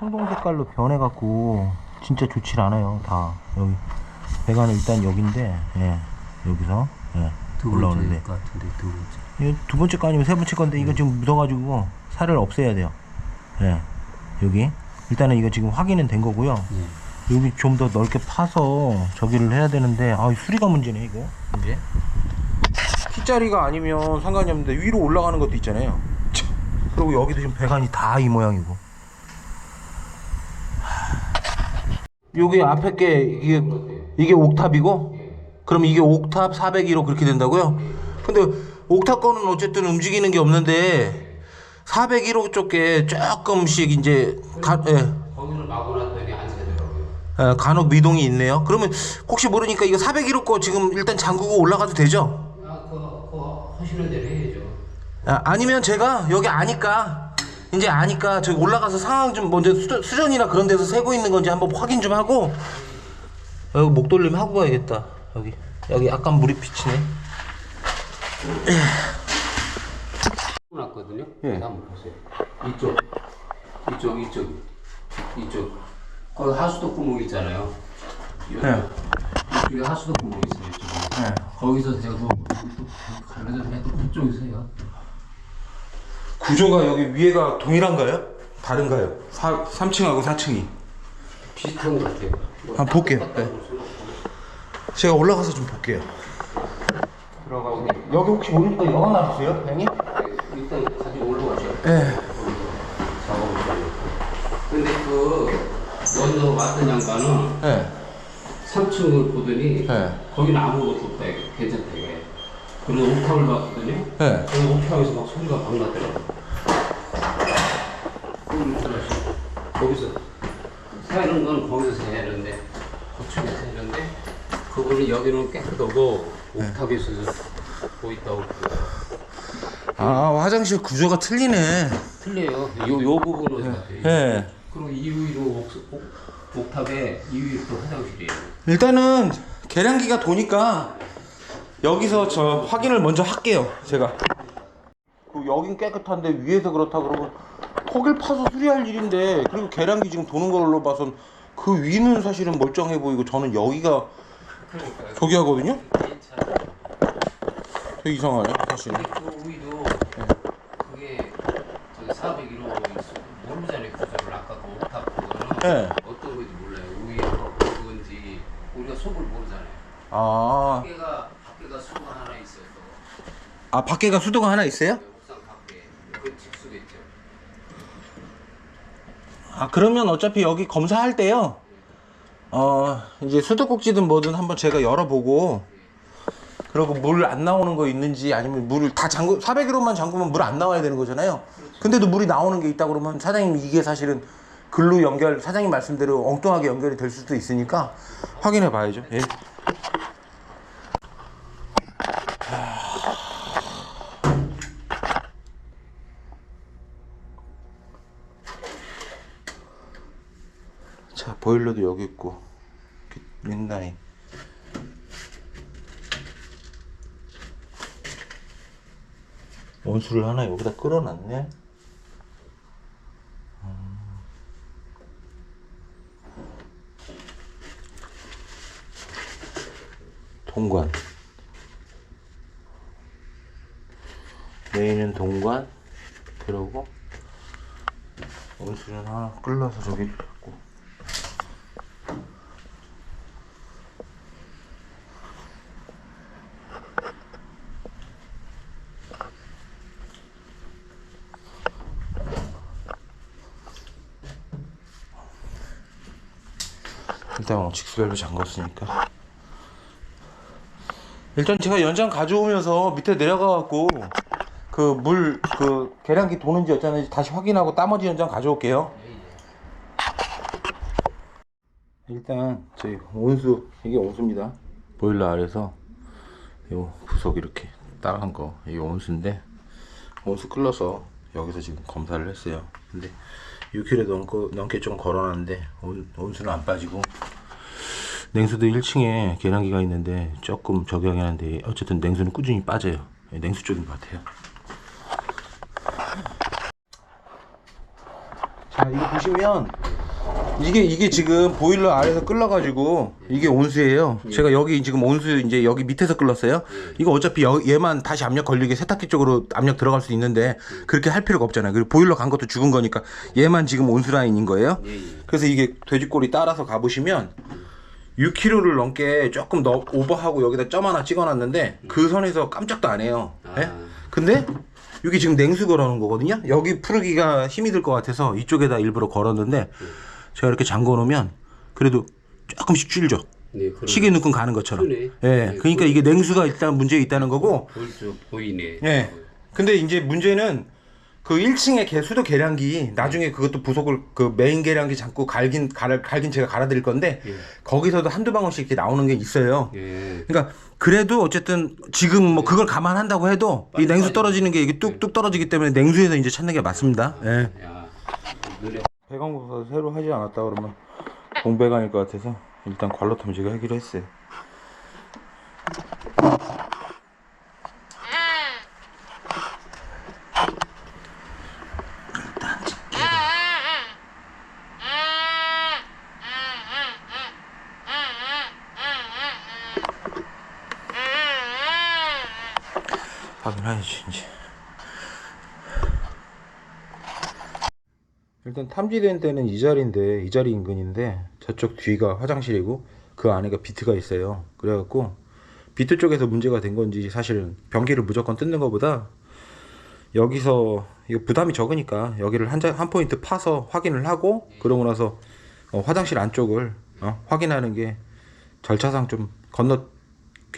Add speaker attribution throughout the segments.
Speaker 1: 청동 색깔로 변해갖고 진짜 좋질 않아요 다. 여기. 배관은 일단 여긴데 예 여기서 예
Speaker 2: 두
Speaker 1: 올라오는데.
Speaker 2: 번째 같은데 두 번째.
Speaker 1: 이거 두 번째 거 아니면 세 번째 건데 이거 지금 묻어가지고 살을 없애야 돼요. 예 여기. 일단은 이거 지금 확인은 된 거고요.
Speaker 2: 예.
Speaker 1: 여기 좀 더 넓게 파서 저기를 해야 되는데 아 수리가 문제네 이거. 이제? T자리가 아니면 상관이 없는데 위로 올라가는 것도 있잖아요. 참. 그리고 여기도 지금 배관이 다 이 모양이고 여기 앞에 게 이게 이게 옥탑이고 그럼 이게 옥탑 402로 그렇게 된다고요? 근데 옥탑 거는 어쨌든 움직이는 게 없는데 401호 쪽에 조금씩 이제 가, 예.
Speaker 2: 거기를 막아놨더니 안 새더라고요.
Speaker 1: 에, 간혹 미동이 있네요. 그러면 혹시 모르니까 이거 401호 거 지금 일단 잠그고 올라가도 되죠?
Speaker 2: 아, 그거, 그거 하시는 대로 해야죠.
Speaker 1: 아, 아니면 제가 여기 아니까 이제 아니까 저기 올라가서 상황 좀 먼저 수, 수전 이나 그런 데서 세고 있는 건지 한번 확인 좀 하고 여기 목 돌림 하고 가야겠다. 여기 여기 약간 물이 비치네. 예.
Speaker 2: 그래서 한번 보세요. 이쪽, 이쪽, 이쪽, 이쪽. 거기 하수도 구멍 있잖아요. 이쪽.
Speaker 1: 예.
Speaker 2: 이쪽에 하수도 구멍 있어요. 이쪽에.
Speaker 1: 네.
Speaker 2: 거기서 세고 갈라져 해도 그쪽에서 해요.
Speaker 1: 구조가 여기 위에가 동일한가요? 다른가요? 4, 3층하고 4층이.
Speaker 2: 비슷한 것 같아요. 뭐
Speaker 1: 한번 볼게요. 네. 제가 올라가서 좀 볼게요. 들어가고 여기 혹시 모르니까 영화 나주세요, 형님?
Speaker 2: 일단 가지고 올라가셔.
Speaker 1: 예.
Speaker 2: 작업을. 근데 그 먼저 왔던 양반은
Speaker 1: 예.
Speaker 2: 3층을 보더니
Speaker 1: 네.
Speaker 2: 거기는 아무것도 없다 괜찮다 이게 그래서 옥탑을 봤더니
Speaker 1: 네.
Speaker 2: 그 옥탑에서 막 소리가 막 나더라고. 거기서 새는 건 거기서 새는데 고층에서 새는데 그분은 여기는 깨끗하고 옥탑에서 보인다고
Speaker 1: 아, 화장실 구조가 틀리네.
Speaker 2: 틀려요. 요, 요 같아요
Speaker 1: 예.
Speaker 2: 그리고 2위로 옥, 옥, 옥 탑에 2위로 또 화장실이에요.
Speaker 1: 일단은 계량기가 도니까 여기서 저 확인을 먼저 할게요, 제가. 그 여긴 깨끗한데 위에서 그렇다 그러면 턱을 파서 수리할 일인데 그리고 계량기 지금 도는 걸로 봐선 그 위는 사실은 멀쩡해 보이고 저는 여기가
Speaker 2: 그러니까요
Speaker 1: 저기 하거든요?
Speaker 2: 괜찮아요
Speaker 1: 되게 이상하네, 사실.
Speaker 2: 근데 그 우이도 그게 저기 401호 모르잖아요 구조를 아까 그 옥탑 그거는
Speaker 1: 네.
Speaker 2: 어떤 건지 몰라요 우이가 그건지 우리가 속을 모르잖아요
Speaker 1: 아,
Speaker 2: 밖에가 수가 하나 있어요
Speaker 1: 아 밖에가 수도가 하나 있어요?
Speaker 2: 또 옥상 밖에. 그 있죠.
Speaker 1: 아 그러면 어차피 여기 검사할 때요? 어 이제 수도꼭지든 뭐든 한번 제가 열어보고 그리고 물 안 나오는 거 있는지 아니면 물을 다 잠그 400kg만 잠그면 물 안 나와야 되는 거잖아요? 근데도 물이 나오는 게 있다 그러면 사장님 이게 사실은 글로 연결 사장님 말씀대로 엉뚱하게 연결이 될 수도 있으니까 확인해 봐야죠. 예. 자 보일러도 여기 있고 린라인 원수를 하나 여기다 끌어놨네. 음. 동관. 메인은 동관. 그러고 원수는 하나 끌러서 저기 있고 직수별로 잠갔으니까. 일단 제가 연장 가져오면서 밑에 내려가갖고 그물그 계량기 도는지 어쩌는지 다시 확인하고 나머지 연장 가져올게요. 일단 저희 온수 이게 온수입니다. 보일러 아래서 요 부속 이렇게 따라한 거 이게 온수인데 온수 끌러서 여기서 지금 검사를 했어요. 근데 6kg 넘고, 넘게 좀 걸어놨는데 온, 온수는 안 빠지고 냉수도 1층에 계량기가 있는데 조금 하긴 한데 어쨌든 냉수는 꾸준히 빠져요 예, 냉수 쪽인 것 같아요 자 이거 보시면 이게 이게 지금 보일러 아래에서 끓여가지고 이게 온수예요. 제가 여기 지금 온수 이제 여기 밑에서 끓였어요. 이거 어차피 여- 얘만 다시 압력 걸리게 세탁기 쪽으로 압력 들어갈 수 있는데 그렇게 할 필요가 없잖아요. 그리고 보일러 간 것도 죽은 거니까 얘만 지금 온수 라인인 거예요.
Speaker 2: 예, 예.
Speaker 1: 그래서 이게 돼지꼬리 따라서 가보시면 6kg를 넘게 조금 더 오버하고 여기다 점 하나 찍어놨는데 그 선에서 깜짝도 안 해요. 예?
Speaker 2: 아.
Speaker 1: 근데 여기 지금 냉수 걸어놓은 거거든요. 여기 풀기가 힘이 들 것 같아서 이쪽에다 일부러 걸었는데 제가 이렇게 잠궈 놓으면 그래도 조금씩 줄죠.
Speaker 2: 네,
Speaker 1: 시계 누금 가는 것처럼.
Speaker 2: 그러네.
Speaker 1: 예.
Speaker 2: 네,
Speaker 1: 그러니까 이게 냉수가 일단 문제 있다는 거고.
Speaker 2: 보이네.
Speaker 1: 예. 근데 이제 문제는 그 1층에 개수도 계량기 나중에 그것도 부속을 그 메인 계량기 잡고 갈긴 갈, 갈긴 제가 갈아드릴 건데
Speaker 2: 예.
Speaker 1: 거기서도 한두 방울씩 이렇게 나오는 게 있어요.
Speaker 2: 예.
Speaker 1: 그러니까 그래도 어쨌든 지금 뭐 그걸 감안한다고 해도 이
Speaker 2: 빨리
Speaker 1: 냉수
Speaker 2: 빨리.
Speaker 1: 떨어지는 게 이게 뚝뚝 떨어지기 때문에 냉수에서 이제 찾는 게 맞습니다. 예.
Speaker 2: 야, 눈에
Speaker 1: 배관공사 새로 하지 않았다 그러면 공배관일 것 같아서 일단 관로 탐지가 하기로 했어요. 확인해야지 이제. 일단 탐지된 데는 이 자리인데 이 자리 인근인데 저쪽 뒤가 화장실이고 그 안에가 비트가 있어요. 그래갖고 비트 쪽에서 문제가 된 건지 사실은 변기를 무조건 뜯는 것보다 여기서 부담이 적으니까 여기를 한, 자, 한 포인트 파서 확인을 하고 그러고 나서 어, 화장실 안쪽을 어, 확인하는 게 절차상 좀 건너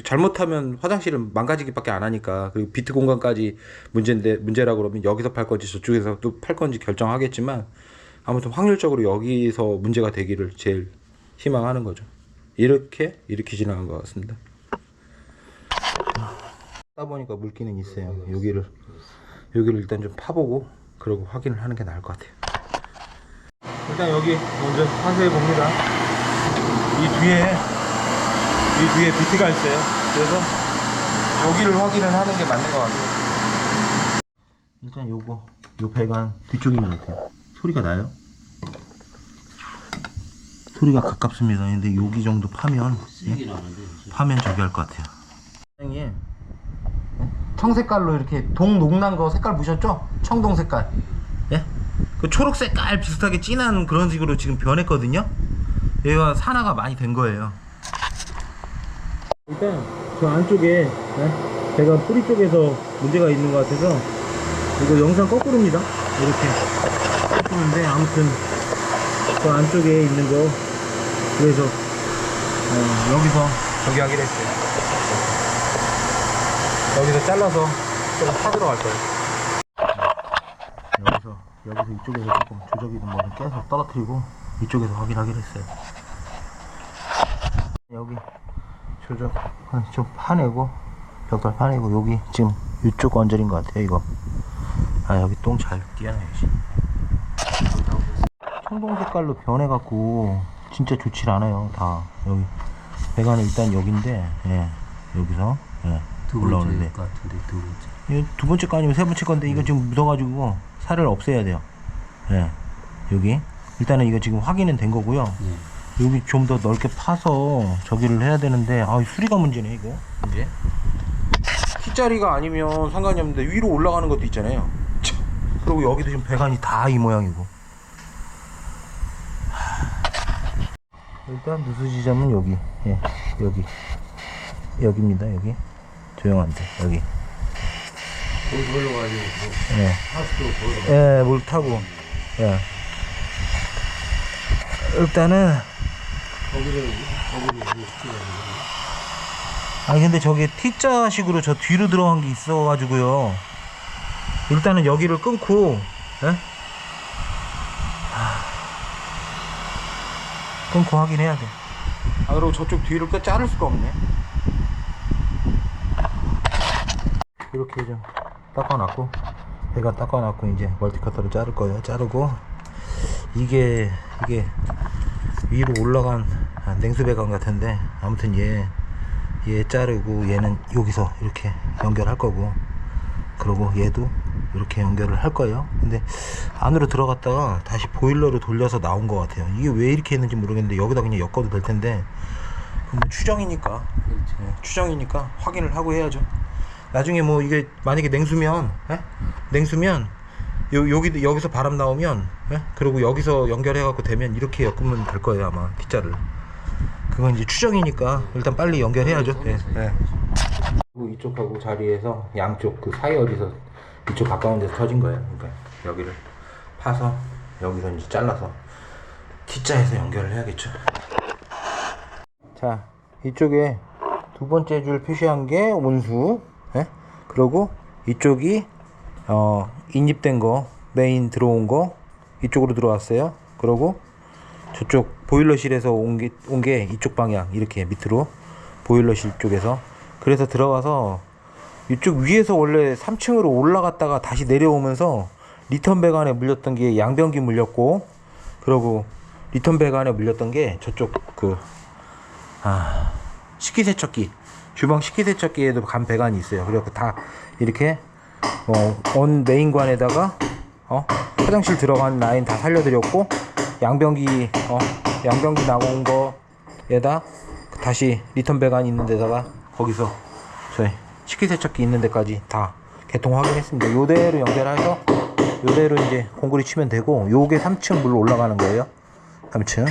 Speaker 1: 잘못하면 화장실은 망가지기밖에 안 하니까 그리고 비트 공간까지 문제인데 문제라 그러면 여기서 팔 건지 저쪽에서 또 팔 건지 결정하겠지만 아무튼 확률적으로 여기서 문제가 되기를 제일 희망하는 거죠. 이렇게 이렇게 지나간 것 같습니다. 따 보니까 물기는 있어요. 여기를 여기를 일단 좀 파보고 그러고 확인을 하는 게 나을 것 같아요. 일단 여기 먼저 파쇄해 봅니다. 이 뒤에 이 뒤에 비트가 있어요. 그래서 여기를 확인을 하는 게 맞는 것 같아요. 일단 요거 요 배관 뒤쪽인 것 같아요. 소리가 나요? 소리가 가깝습니다. 근데 여기 정도 파면
Speaker 2: 나는데.
Speaker 1: 파면 저기 할 것 같아요. 사장님 청색깔로 이렇게 동 녹난 거 색깔 보셨죠? 청동 색깔. 예? 그 초록 색깔 비슷하게 진한 그런 식으로 지금 변했거든요. 얘가 산화가 많이 된 거예요. 일단 저 안쪽에 네? 제가 뿌리 쪽에서 문제가 있는 것 같아서 이거 영상 거꾸로입니다. 이렇게 거꾸로인데 아무튼 저 안쪽에 있는 거 그래서 어, 여기서 저기 하기로 했어요. 여기서 잘라서 조금 파 들어갈 거예요. 여기서 여기서 이쪽에서 조금 조적이든 뭐든 깨서 떨어뜨리고 이쪽에서 확인하기로 했어요. 여기 조적 좀 파내고 벽돌 파내고 여기 지금 이쪽 언저린 것 같아요 이거. 아 여기 똥잘 띄어놔야지. 청동 색깔로 변해갖고 진짜 좋질 않아요 다 여기 배관은 일단 여기인데 예 여기서 예
Speaker 2: 두
Speaker 1: 올라오는데
Speaker 2: 번째 같은데 두 번째.
Speaker 1: 이거 두 번째 거 아니면 세 번째 건데 이거 지금 묻어가지고 살을 없애야 돼요. 예. 여기 일단은 이거 지금 확인은 된 거고요.
Speaker 2: 예.
Speaker 1: 여기 좀 더 넓게 파서 저기를 해야 되는데 아 수리가 문제네 이거 이제 T자리가 아니면 상관이 없는데 위로 올라가는 것도 있잖아요. 참. 그리고 여기도 지금 배관이 다 이 모양이고. 하. 일단 누수 지점은 여기, 예, 여기, 여기입니다. 여기 조용한데 여기.
Speaker 2: 거기
Speaker 1: 예.
Speaker 2: 하수도.
Speaker 1: 예, 물 타고. 예. 일단은
Speaker 2: 거기를 거기를
Speaker 1: 아니 근데 저게 T자식으로 저 뒤로 들어간 게 있어가지고요. 일단은 여기를 끊고, 예? 하, 끊고 확인해야 돼. 아 그리고 저쪽 뒤를 또 자를 수가 없네. 이렇게 좀 닦아놨고, 배가 닦아놨고 이제 멀티커터로 자를 거예요. 자르고 이게 이게 위로 올라간 아, 냉수 배관 같은데 아무튼 얘. 얘 자르고 얘는 여기서 이렇게 연결할 거고 그리고 얘도 이렇게 연결을 할 거예요. 근데 안으로 들어갔다가 다시 보일러로 돌려서 나온 것 같아요. 이게 왜 이렇게 했는지 모르겠는데 여기다 그냥 엮어도 될 텐데 그건 뭐 추정이니까 예, 추정이니까 확인을 하고 해야죠. 나중에 뭐 이게 만약에 냉수면 예? 냉수면 요, 여기 여기서 바람 나오면 예? 그리고 여기서 연결해 갖고 되면 이렇게 엮으면 될 거예요 아마 빗자를. 그건 이제 추정이니까 일단 빨리 연결해야죠. 예. 예. 그리고 이쪽하고 자리에서 양쪽 그 사이 어디서 이쪽 가까운 데서 터진 거예요. 그러니까 여기를 파서 여기서 이제 잘라서 T자에서 연결을 해야겠죠. 자, 이쪽에 두 번째 줄 표시한 게 온수, 예? 그리고 이쪽이 어 인입된 거 메인 들어온 거 이쪽으로 들어왔어요. 그리고 저쪽 보일러실에서 온 게 온 게 이쪽 방향 이렇게 밑으로 보일러실 쪽에서 그래서 들어가서 이쪽 위에서 원래 3층으로 올라갔다가 다시 내려오면서 리턴 배관에 물렸던 게 양변기 물렸고 그러고 리턴 배관에 물렸던 게 저쪽 그 아, 식기세척기 주방 식기세척기에도 간 배관이 있어요. 그래갖고 다 이렇게 어, 온 메인관에다가 어, 화장실 들어간 라인 다 살려드렸고 양변기 어, 양변기 나온 거에다 다시 리턴 배관 있는 데다가 거기서 저희 식기세척기 있는 데까지 다 개통 확인했습니다. 요대로 연결해서 요대로 이제 공구리 치면 되고 요게 3층 물로 올라가는 거예요. 3층.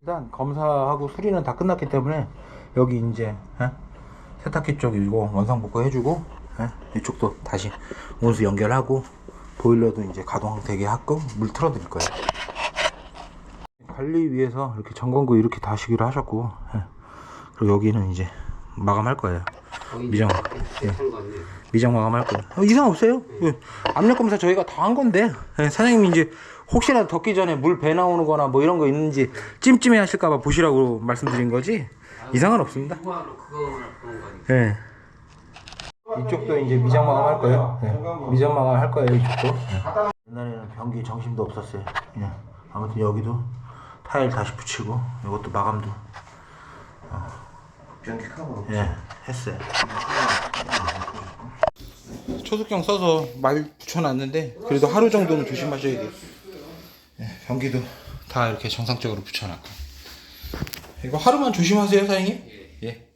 Speaker 1: 일단 검사하고 수리는 다 끝났기 때문에 여기 이제 예? 세탁기 쪽 이거 원상 복구 해주고 예? 이쪽도 다시 온수 연결하고 보일러도 이제 가동되게 하고 물 틀어드릴 거예요. 관리위에서 이렇게 점검구 이렇게 다시기로 하셨고 예. 그리고 여기는 이제 마감할 거예요. 미정 예. 미정 마감할 거예요. 어, 이상 없어요. 예. 압력 검사 저희가 다 한 건데 예, 사장님이 이제 혹시라도 덮기 전에 물 배 나오는 거나 뭐 이런 거 있는지 찜찜해 하실까 봐 보시라고 말씀드린 거지 이상은 없습니다. 예. 이쪽도 이제 미장 마감할 거예요. 예. 미장 마감할 거예요 이쪽도. 예. 옛날에는 변기 정신도 없었어요. 그냥 아무튼 여기도 타일 다시 붙이고 이것도 마감도
Speaker 2: 변기 카고.
Speaker 1: 예 했어요. 초속경 써서 말 붙여놨는데 그래도 하루 정도는 조심하셔야 돼요. 예, 변기도 다 이렇게 정상적으로 붙여놨고 이거 하루만 조심하세요 사장님. 예.